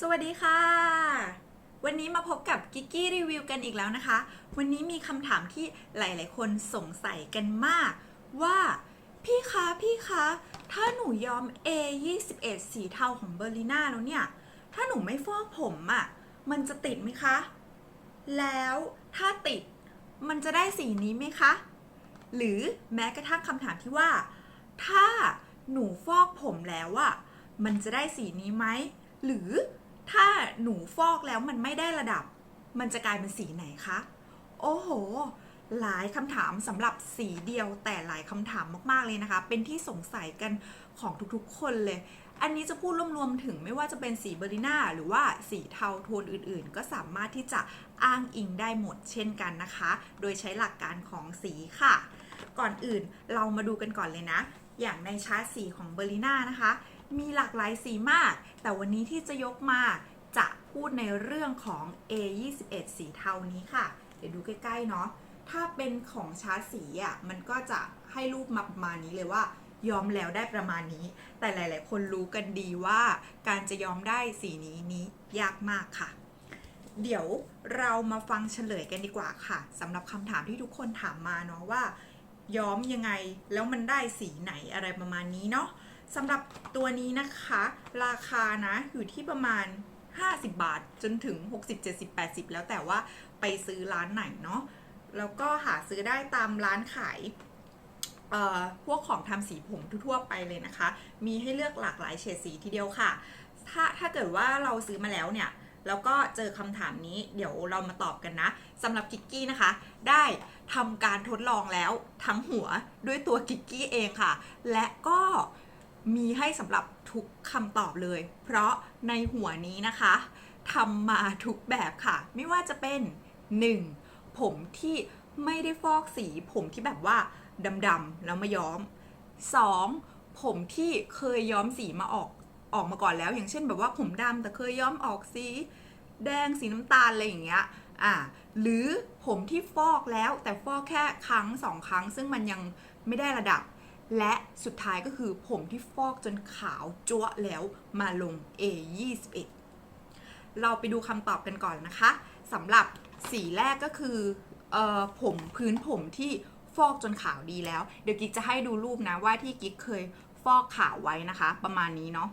สวัสดีค่ะ วันนี้มาพบกับกิกกี้รีวิวกันอีกแล้วนะคะ วันนี้มีคำถามที่หลาย ๆ คนสงสัยกันมาก ว่า พี่คะพี่คะ ถ้าหนูยอม A 21สีเทาของเบอร์ลิน่าแล้วเนี่ย ถ้าหนูไม่ฟอกผมอะ่ะ มันจะติดไหมคะ แล้วถ้าติดมันจะได้สีนี้ไหมคะ หรือแม้กระทั่งคำถามที่ว่า ถ้าหนูฟอกผมแล้วอะมันจะได้สีนี้ไหม หรือ ถ้าหนูฟอกแล้วมันไม่ได้ระดับ มันจะกลายเป็นสีไหนคะ โอ้โห หลายคำถามสำหรับสีเดียวแต่หลายคำถามมากๆเลยนะคะ เป็นที่สงสัยกันของทุกๆคนเลย อันนี้จะพูดรวมๆถึงไม่ว่าจะเป็นสีเบอร์ลิน่าหรือว่าสีเทาโทนอื่นๆ ก็สามารถที่จะอ้างอิงได้หมดเช่นกันนะคะ โดยใช้หลักการของสีค่ะ ก่อนอื่นเรามาดูกันก่อนเลยนะ อย่างในชาร์ตสีของเบอร์ลิน่านะคะมีหลากหลายสีมาก แต่วันนี้ที่จะยกมา จะพูดในเรื่องของ A21 สีเทานี้ค่ะ เดี๋ยวดูใกล้ๆเนาะ ถ้าเป็นของชาร์ตสีอะ มันก็จะให้รูปมาประมาณนี้เลยว่า ยอมแล้วได้ประมาณนี้ แต่หลาย ๆ คนรู้กันดีว่าการจะยอมได้สีนี้นี้ยากมากค่ะ เดี๋ยวเรามาฟังเฉลยกันดีกว่าค่ะสำหรับคำถามที่ทุกคนถามมาเนาะว่า ย้อมยังไงแล้วมันได้สีไหนอะไรประมาณนี้เนาะสำหรับตัวนี้นะคะ ราคานะอยู่ที่ประมาณ 50 บาทจนถึง 60 70 80 แล้วแต่ว่าไปซื้อร้านไหนเนาะแล้วก็หาซื้อได้ตามร้านขายเอ่อพวกของทำสีผมทั่วไปเลยนะคะ มีให้เลือกหลากหลายเฉดสีทีเดียวค่ะ ถ้าถ้าเกิดว่าเราซื้อมาแล้วเนี่ย แล้วก็เจอคำถามนี้เดี๋ยวเรามาตอบกันนะสำหรับกิกกี้นะคะ ได้ทำการทดลองแล้วทั้งหัวด้วยตัวกิกกี้เองค่ะ และก็ มีให้สำหรับทุกคำตอบเลย เพราะในหัวนี้นะคะทำมาทุกแบบค่ะ ไม่ว่าจะเป็น 1. ผมที่ไม่ได้ฟอกสีผมที่แบบว่าดำๆแล้วมาย้อม 2. ผมที่เคยย้อมสีมาออกออกมาก่อนแล้ว อย่างเช่นแบบว่าผมดำแต่เคยย้อมออกสีแดงสีน้ำตาลอะไรอย่างเงี้ยอ่าหรือผมที่ฟอกแล้วแต่ฟอกแค่ครั้งสองครั้ง ซึ่งมันยังไม่ได้ระดับ และสุดท้ายก็คือผมที่ฟอกจนขาวจั๊วะแล้วมาลง A21 เราไปดูคำตอบกันก่อนนะคะสำหรับสีแรกก็คือออผมพื้นผมที่ฟอกจนขาวดีแล้ว เดี๋ยวกิ๊กจะให้ดูรูปนะว่าที่กิ๊กเคยฟอกขาวไว้นะคะ ประมาณนี้เนาะ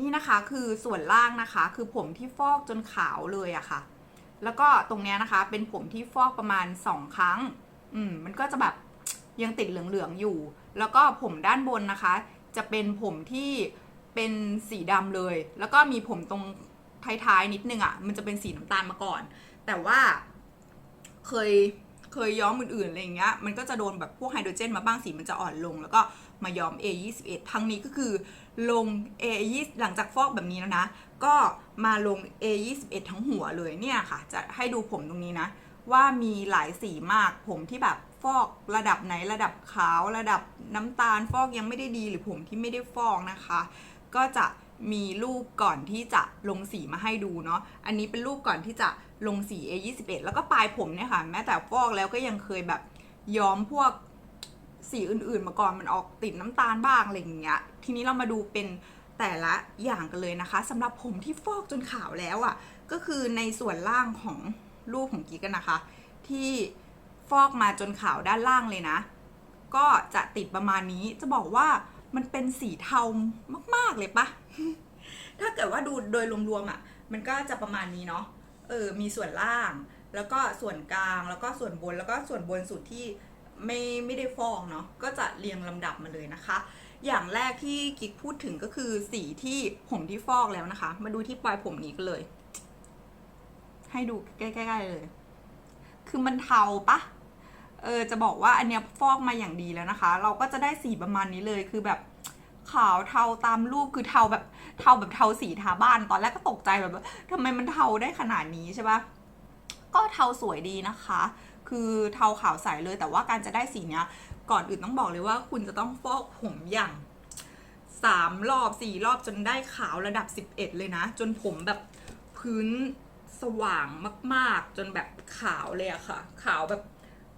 นี่นะคะคือส่วนล่างนะคะคือผมที่ฟอกจนขาวเลยอะค่ะ แล้วก็ตรงเนี้ยนะคะเป็นผมที่ฟอกประมาณ 2 ครั้ง อืมมันก็จะแบบ ยังติดเหลืองๆอยู่ แล้วก็ผมด้านบนนะคะ จะเป็นผมที่เป็นสีดำเลย แล้วก็มีผมตรงท้ายๆนิดนึงอะ่ะ มันจะเป็นสีน้ำตาลมาก่อน แต่ว่าเคยเคยย้อมอื่นๆอะไรอย่างเงี้ย มันก็จะโดนแบบพวกไฮโดรเจนมาบ้างสีมันจะอ่อนลง แล้วก็มาย้อม A21 ทั้งนี้ก็คือลง A20 หลังจากฟอกแบบนี้แล้วนะ ก็มาลง A21 ทั้งหัวเลยเนี่ยค่ะ จะให้ดูผมตรงนี้นะ ว่ามีหลายสีมาก ผมที่แบบฟอกระดับไหนระดับขาว ระดับน้ำตาลฟอกยังไม่ได้ดีหรือผมที่ไม่ได้ฟอกนะคะ ก็จะมีรูปก่อนที่จะลงสีมาให้ดูเนาะ อันนี้เป็นรูปก่อนที่จะลงสี A21 แล้วก็ปลายผมเนี่ยค่ะ แม้แต่ฟอกแล้วก็ยังเคยแบบย้อมพวกสีอื่นๆ มาก่อนมันออกติดน้ำตาลบ้างอะไรอย่างเงี้ย ทีนี้เรามาดูเป็นแต่ละอย่างกันเลยนะคะสำหรับผมที่ฟอกจนขาวแล้วอะ่ะ ก็คือในส่วนล่างของ รูปของกิ๊กกันนะคะ ที่ฟอกมาจนขาวด้านล่างเลยนะ ก็จะติดประมาณนี้จะบอกว่ามันเป็นสีเทามาก ๆ เลยปะถ้าเกิดว่าดูโดยรวมๆอะ มันก็จะประมาณนี้เนาะเออมีส่วนล่าง แล้วก็ส่วนกลางแล้วก็ส่วนบนแล้วก็ส่วนบนสุดที่ไม่ไม่ได้ฟอกเนาะก็จะเรียงลำดับมาเลยนะคะ อย่างแรกที่กิ๊กพูดถึงก็คือสีที่ผมที่ฟอกแล้วนะคะ มาดูที่ปลายผมนี้กันเลย ให้ดูใกล้ๆเลย คือมันเทาปะเออจะบอกว่าอันเนี้ยฟอกมาอย่างดีแล้วนะคะ เราก็จะได้สีประมาณนี้เลยคือแบบขาวเทาตามรูปคือเทาแบบเทาแบบเทาสีทาบ้านตอนแรกก็ตกใจแบบว่าทำไมมันเทาได้ขนาดนี้ใช่ปะก็เทาสวยดีนะคะ คือเทาขาวใสเลยแต่ว่าการจะได้สีเนี้ย ก่อนอื่นต้องบอกเลยว่าคุณจะต้องฟอกผมอย่างสามรอบสี่รอบจนได้ขาวระดับ 11 เลยนะ จนผมแบบพื้น สว่างมาก ๆ จนแบบขาวเลยอะค่ะ ขาวแบบ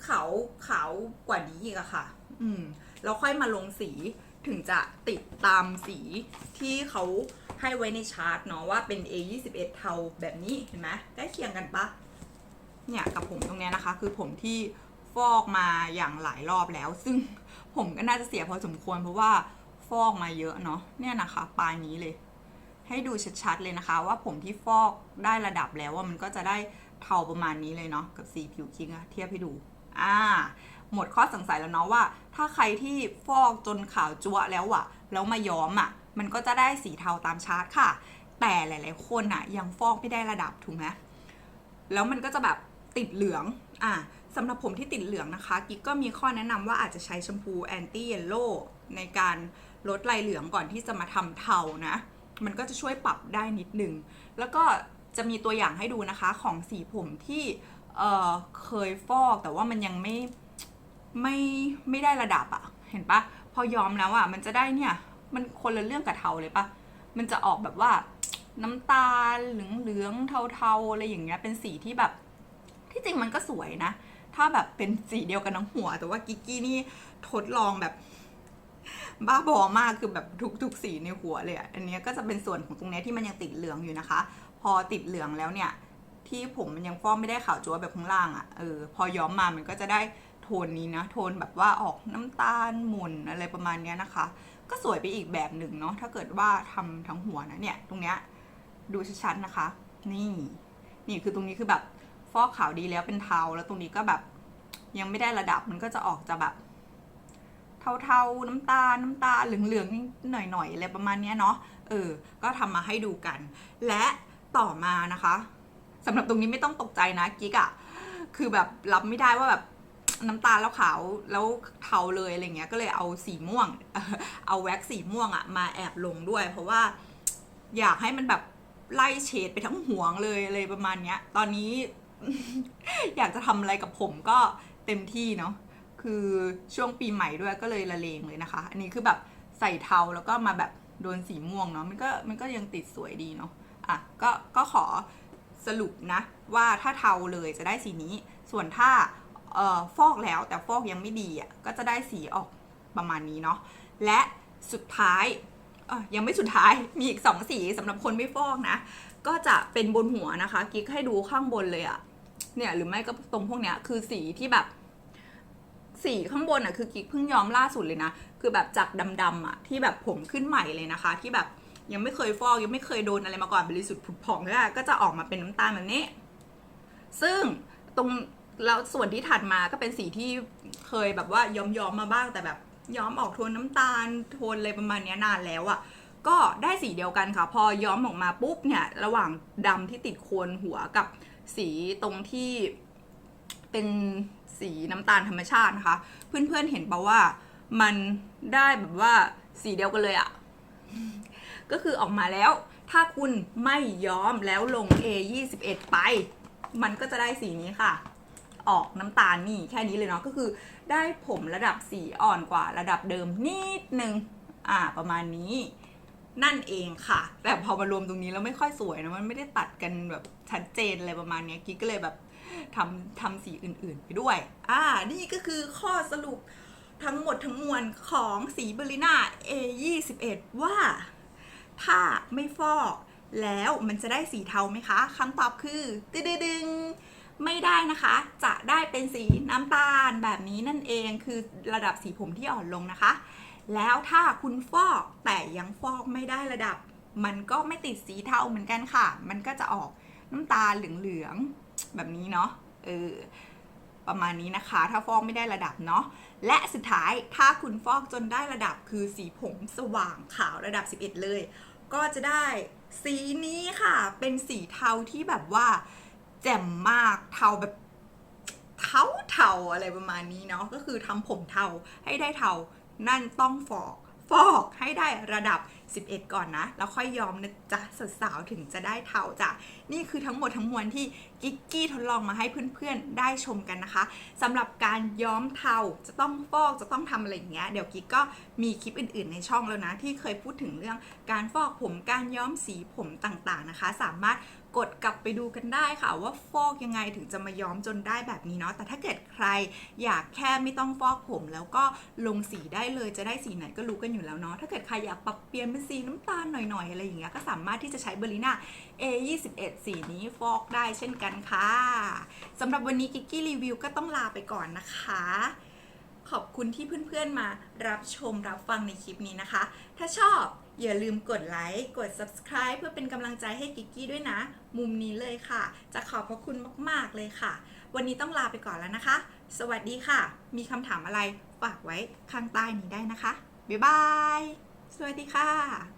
ขาวขาวกว่านี้อีกอะค่ะ อืมแล้วค่อยมาลงสีถึงจะติดตามสีที่เขาให้ไว้ในชาร์ตเนาะว่าเป็น A21 เทาแบบนี้เห็นไหมใกล้เคียงกันปะเนี่ยกับผมตรงเนี้ยนะคะ คือผมที่ฟอกมาอย่างหลายรอบแล้ว ซึ่งผมก็น่าจะเสียพอสมควรเพราะว่าฟอกมาเยอะเนาะเนี่ยนะคะ ปลายนี้เลย ให้ดูชัดๆเลยนะคะ ว่าผมที่ฟอกได้ระดับแล้วว่ามันก็จะได้เทาประมาณนี้เลยเนาะกับสีผิวคิงอะเทียบให้ดูอ่าหมดข้อสงสัยแล้วเนาะว่า ถ้าใครที่ฟอกจนขาวจั๊วแล้วอะแล้วมาย้อมอะมันก็จะได้สีเทาตามชาร์ตค่ะ แต่หลาย ๆ คนอะยังฟอกไม่ได้ระดับถูกไหมแล้วมันก็จะแบบติดเหลืองอะสำหรับผมที่ติดเหลืองนะคะกิ๊กก็มีข้อแนะนำว่าอาจจะใช้แชมพูแอนตี้เยลโล่ในการลดลายเหลืองก่อนที่จะมาทำเทานะ มันก็จะช่วยปรับได้นิดหนึ่ง แล้วก็จะมีตัวอย่างให้ดูนะคะของสีผมที่เเคยฟอกแต่ว่ามันยังไม่ไม่ไม่ได้ระดับอะเห็นปะพอยอมแล้วอะมันจะได้เนี่ยมันคนละเรื่องกับเทาเลยปะมันจะออกแบบว่าน้ำตาลเหลืองเหลืองๆเทาๆอะไรอย่างเงี้ยเป็นสีที่แบบที่จริงมันก็สวยนะ ถ้าแบบเป็นสีเดียวกันทั้งหัว แต่ว่ากิกกี้นี่ทดลองแบบ บ้าบอมากคือแบบทุกๆสีในหัวเลยอะอันนี้ก็จะเป็นส่วนของตรงนี้ที่มันยังติดเหลืองอยู่นะคะ พอติดเหลืองแล้วเนี่ย ที่ผมมันยังฟอกไม่ได้ขาวจั๊วแบบข้างล่างอะเออพอย้อมมามันก็จะได้โทนนี้นะ โทนแบบว่าออกน้ำตาลหม่นอะไรประมาณเนี้ยนะคะ ก็สวยไปอีกแบบหนึ่งเนาะถ้าเกิดว่าทำทั้งหัวนะเนี่ย ตรงเนี้ยดูชัดๆนะคะ นี่ นี่คือตรงนี้คือแบบฟอกขาวดีแล้วเป็นเทาแล้วตรงนี้ก็แบบยังไม่ได้ระดับมันก็จะออกจะแบบ เทาๆ น้ำตาลน้ำตาลเหลืองๆ หน่อยๆ อะไรประมาณเนี้ยเนาะ เออ ก็ทำมาให้ดูกัน และต่อมานะคะสำหรับตรงนี้ไม่ต้องตกใจนะกิ๊กอะคือแบบรับไม่ได้ว่าแบบน้ำตาลแล้วขาวแล้วเทาเลยอะไรเงี้ย ก็เลยเอาสีม่วง เอาแว็กซ์สีม่วงอะมาแอบลงด้วย เพราะว่าอยากให้มันแบบไล่เฉดไปทั้งหัวเลยอะไรประมาณเนี้ย ตอนนี้อยากจะทำอะไรกับผมก็เต็มที่เนาะ คือช่วงปีใหม่ด้วยก็เลยละเลงเลยนะคะ อันนี้คือแบบใส่เทาแล้วก็มาแบบโดนสีม่วงเนาะมันก็มันก็ยังติดสวยดีเนาะอะก็ก็ขอสรุปนะว่าถ้าเทาเลยจะได้สีนี้ ส่วนถ้าเอ่อฟอกแล้วแต่ฟอกยังไม่ดีอะก็จะได้สีออกประมาณนี้เนาะและสุดท้ายยังไม่สุดท้ายมีอีกสองสีสำหรับคนไม่ฟอกนะ ก็จะเป็นบนหัวนะคะ กิ๊กให้ดูข้างบนเลยอะเนี่ยหรือไม่ก็ตรงพวกเนี้ยคือสีที่แบบ สีข้างบนอะคือกิ๊กเพิ่งยอมล่าสุดเลยนะ คือแบบจากดำๆอะที่แบบผมขึ้นใหม่เลยนะคะ ที่แบบยังไม่เคยฟอกยังไม่เคยโดนอะไรมาก่อนบริสุทธิ์ผุดผ่องเลยอะก็จะออกมาเป็นน้ำตาลแบบนี้ ซึ่งตรงแล้วส่วนที่ถัดมาก็เป็นสีที่เคยแบบว่าย้อมย้อมๆมาบ้างแต่แบบย้อมออกโทนน้ำตาลโทนอะไรประมาณนี้นานแล้วอะก็ได้สีเดียวกันค่ะ พอย้อมออกมาปุ๊บเนี่ย ระหว่างดำที่ติดโคนหัวกับสีตรงที่เป็น สีน้ำตาลธรรมชาตินะคะ เพื่อนๆเห็นปะว่ามันได้แบบว่าสีเดียวกันเลยอะก็คือออกมาแล้ว ถ้าคุณไม่ย้อมแล้วลง A21 ไป มันก็จะได้สีนี้ค่ะ ออกน้ำตาลนี่แค่นี้เลยเนาะก็คือได้ผมระดับสีอ่อนกว่าระดับเดิมนิดนึงอ่าประมาณนี้ นั่นเองค่ะ แต่พอมารวมตรงนี้แล้วไม่ค่อยสวยนะมันไม่ได้ตัดกันแบบชัดเจนอะไรประมาณนี้กิ๊กก็เลยแบบทำทำสีอื่นๆไปด้วย อ่า นี่ก็คือข้อสรุปทั้งหมดทั้งมวลของสีเบอริน่า A21 ว่า ถ้าไม่ฟอกแล้วมันจะได้สีเทาไหมคะคำตอบคือตึดึงไม่ได้นะคะ จะได้เป็นสีน้ำตาลแบบนี้นั่นเองคือระดับสีผมที่อ่อนลงนะคะ แล้วถ้าคุณฟอกแต่ยังฟอกไม่ได้ระดับ มันก็ไม่ติดสีเทาเหมือนกันค่ะ มันก็จะออกน้ำตาเหลืองๆแบบนี้เนาะเออประมาณนี้นะคะ ถ้าฟอกไม่ได้ระดับเนาะและสุดท้ายถ้าคุณฟอกจนได้ระดับคือสีผมสว่างขาวระดับ 11 เลย ก็จะได้สีนี้ค่ะ เป็นสีเทาที่แบบว่า แจ่มมากเทาแบบเทาเทาๆอะไรประมาณนี้เนาะก็คือทำผมเทาให้ได้เทา นั่นต้องฟอก ฟอกให้ได้ระดับ 11 ก่อนนะ แล้วค่อยย้อมนะจ๊ะสาวๆถึงจะได้เทาจ้ะ นี่คือทั้งหมดทั้งมวลที่กิกกี้ทดลองมาให้เพื่อนๆได้ชมกันนะคะสำหรับการย้อมเทาจะต้องฟอกจะต้องทำอะไรอย่างเงี้ย เดี๋ยวกิ๊กก็มีคลิปอื่นๆในช่องแล้วนะ ที่เคยพูดถึงเรื่องการฟอกผมการย้อมสีผมต่างๆนะคะ สามารถ กดกลับไปดูกันได้ค่ะว่าฟอกยังไงถึงจะมาย้อมจนได้แบบนี้เนาะแต่ถ้าเกิดใครอยากแค่ไม่ต้องฟอกผม แล้วก็ลงสีได้เลยจะได้สีไหนก็รู้กันอยู่แล้วเนาะถ้าเกิดใครอยากปรับเปลี่ยนเป็นสีน้ำตาลหน่อยๆอะไรอย่างเงี้ยก็สามารถที่จะใช้เบอร์ลิน่า A21 สีนี้ฟอกได้เช่นกันค่ะสำหรับวันนี้กิกกี้รีวิวก็ต้องลาไปก่อนนะคะขอบคุณที่เพื่อนๆมารับชมรับฟังในคลิปนี้นะคะ ถ้าชอบ อย่าลืมกดไลค์ กด subscribe เพื่อเป็นกำลังใจให้กิกกี้ด้วยนะ มุมนี้เลยค่ะ จะขอบพระคุณมาก ๆ เลยค่ะ วันนี้ต้องลาไปก่อนแล้วนะคะ สวัสดีค่ะ มีคำถามอะไรฝากไว้ข้างใต้นี้ได้นะคะ บ๊ายบาย สวัสดีค่ะ